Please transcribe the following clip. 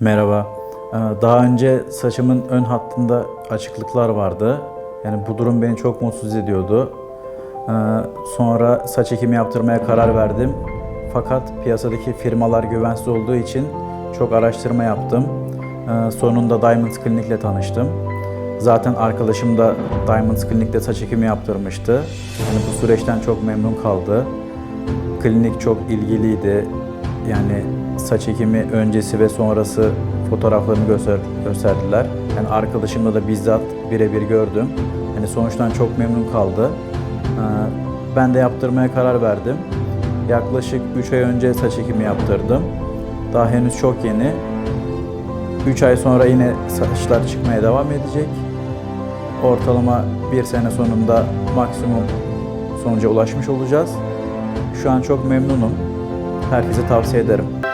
Merhaba. Ee, Daha önce saçımın ön hattında açıklıklar vardı. Yani bu durum beni çok mutsuz ediyordu. Ee, Sonra saç ekimi yaptırmaya karar verdim. Fakat piyasadaki firmalar güvensiz olduğu için çok araştırma yaptım. Ee, Sonunda Diamond Klinik'le tanıştım. Zaten arkadaşım da Diamond Klinik'te saç ekimi yaptırmıştı. Yani bu süreçten çok memnun kaldı. Klinik çok ilgiliydi. Yani saç ekimi öncesi ve sonrası fotoğraflarını göster gösterdiler. Yani arkadaşımla da bizzat birebir gördüm. Yani sonuçtan çok memnun kaldı. Ee, Ben de yaptırmaya karar verdim. Yaklaşık 3 ay önce saç ekimi yaptırdım. Daha henüz çok yeni. 3 ay sonra yine saçlar çıkmaya devam edecek. Ortalama bir sene sonunda maksimum sonuca ulaşmış olacağız. Şu an çok memnunum. Herkese tavsiye ederim.